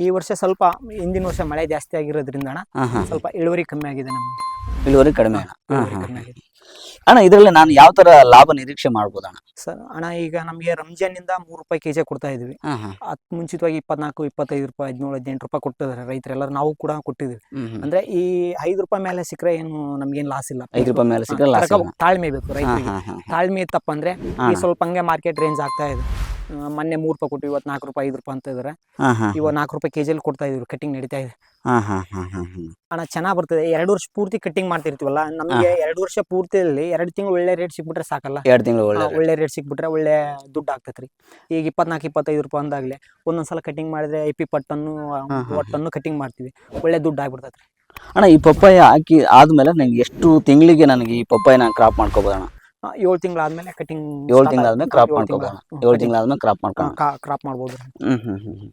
ಈ ವರ್ಷ ಸ್ವಲ್ಪ ಹಿಂದಿನ ವರ್ಷ ಮಳೆ ಜಾಸ್ತಿ ಆಗಿರೋದ್ರಿಂದ ಅಣ್ಣ ಸ್ವಲ್ಪ ಇಳುವರಿ ಕಮ್ಮಿ ಆಗಿದೆ ನಮ್ಗೆ. ಇಳುವರಿ ಕಡಿಮೆ ಅಣ್ಣ. ಇದರಲ್ಲಿ ನಾನು ಯಾವ ತರ ಲಾಭ ನಿರೀಕ್ಷೆ ಮಾಡ್ಬೋದು ಅಣ್ಣ? ಸರ್ ಅಣ್ಣ ಈಗ ನಮಗೆ ರಂಜಾನ್ ಇಂದ ಮೂರು ರೂಪಾಯಿ ಕೆಜಿ ಕೊಡ್ತಾ ಇದ್ವಿ. ಅತ್ ಮುಂಚಿತವಾಗಿ ಇಪ್ಪತ್ನಾಲ್ಕು ಇಪ್ಪತ್ತೈದು ರೂಪಾಯಿ ಹದಿನೇಳು ಹದಿನೆಂಟು ರೂಪಾಯಿ ಕೊಟ್ಟಿದ್ದಾರೆ ರೈತರೆಲ್ಲರೂ. ನಾವು ಕೂಡ ಕೊಟ್ಟಿದ್ವಿ. ಅಂದ್ರೆ ಈ ಐದು ರೂಪಾಯಿ ಮೇಲೆ ಸಿಕ್ಕರೆ ಏನು ನಮ್ಗೇನು ಲಾಸ್ ಇಲ್ಲ. ಐದು ರೂಪಾಯಿ ಮೇಲೆ ಸಿಕ್ಕರೆ ತಾಳ್ಮೆ ಬೇಕು ರೈತರಿಗೆ. ತಾಳ್ಮೆ ಇತ್ತಪ್ಪ ಅಂದ್ರೆ ಈ ಸ್ವಲ್ಪ ಹಂಗೆ ಮಾರ್ಕೆಟ್ ರೇಂಜ್ ಆಗ್ತಾ ಇದೆ. ಮೊನ್ನೆ ಮೂರು ರೂಪಾಯಿ ಕೊಟ್ಟು ಇವತ್ತು ನಾಲ್ಕು ರೂಪಾಯಿ ಐದು ರೂಪಾಯಿ ಅಂತ ಇದಾರೆ. ಇವಾಗ ನಾಲ್ಕು ರೂಪಾಯಿ ಕೆಜಿಯಲ್ಲಿ ಕೊಡ್ತಾ ಇದ್ರು ಕಟಿಂಗ್ ನಡೀತಾ ಇದೆ. ಹಣ ಚೆನ್ನಾಗಿ ಬರ್ತದೆ. ಎರಡು ವರ್ಷ ಪೂರ್ತಿ ಕಟ್ಟಿಂಗ್ ಮಾಡ್ತಿರ್ತೀವಲ್ಲ ನಮಗೆ ಎರಡು ವರ್ಷ ಪೂರ್ತಿಯಲ್ಲಿ ಎರಡು ತಿಂಗಳು ಒಳ್ಳೆ ರೇಟ್ ಸಿಕ್ಬಿಟ್ರೆ ಸಾಕಲ್ಲ? ಎರಡು ತಿಂಗಳು ಒಳ್ಳೆ ಒಳ್ಳೆ ರೇಟ್ ಸಿಕ್ಬಿಟ್ರೆ ಒಳ್ಳೆ ದುಡ್ಡು ಆಗ್ತೈತ್ರಿ. ಈಗ ಇಪ್ಪತ್ನಾಲ್ಕು ಇಪ್ಪತ್ತೈದು ರೂಪಾಯಿ ಅಂದಾಗಲೇ ಒಂದೊಂದ್ಸಲ ಕಟ್ಟಿಂಗ್ ಮಾಡಿದ್ರೆ ಐಪಿ ಪಟ್ಟನ್ನು ಪಟ್ಟನ್ನು ಒಟ್ಟನ್ನು ಕಟಿಂಗ್ ಮಾಡ್ತೀವಿ. ಒಳ್ಳೆ ದುಡ್ಡು ಆಗ್ಬಿಡ್ತೈತ್ರಿ. ಅಣ್ಣ ಈ ಪಪ್ಪಾಯ ಹಾಕಿ ಆದ್ಮೇಲೆ ನನಗೆ ಎಷ್ಟು ತಿಂಗಳಿಗೆ ನನಗೆ ಈ ಪಪ್ಪಾಯನ ಕ್ರಾಪ್ ಮಾಡ್ಕೋಬೋದಣ್ಣ? ಏಳು ತಿಂಗಳಾದ್ಮೇಲೆ ಕಟಿಂಗ್ ಏಳು ತಿಂಗಳಾದ್ಮೇಲೆ ಕ್ರಾಪ್ ಮಾಡ್ಕೋಬೋಣ. ಏಳು ತಿಂಗಳಾದ್ಮೇಲೆ ಕ್ರಾಪ್ ಮಾಡ್ಕೊಂಡು ಕ್ರಾಪ್ ಮಾಡ್ಬೋದು. ಹ್ಮ್ ಹ್ಮ್ ಹ್ಮ್.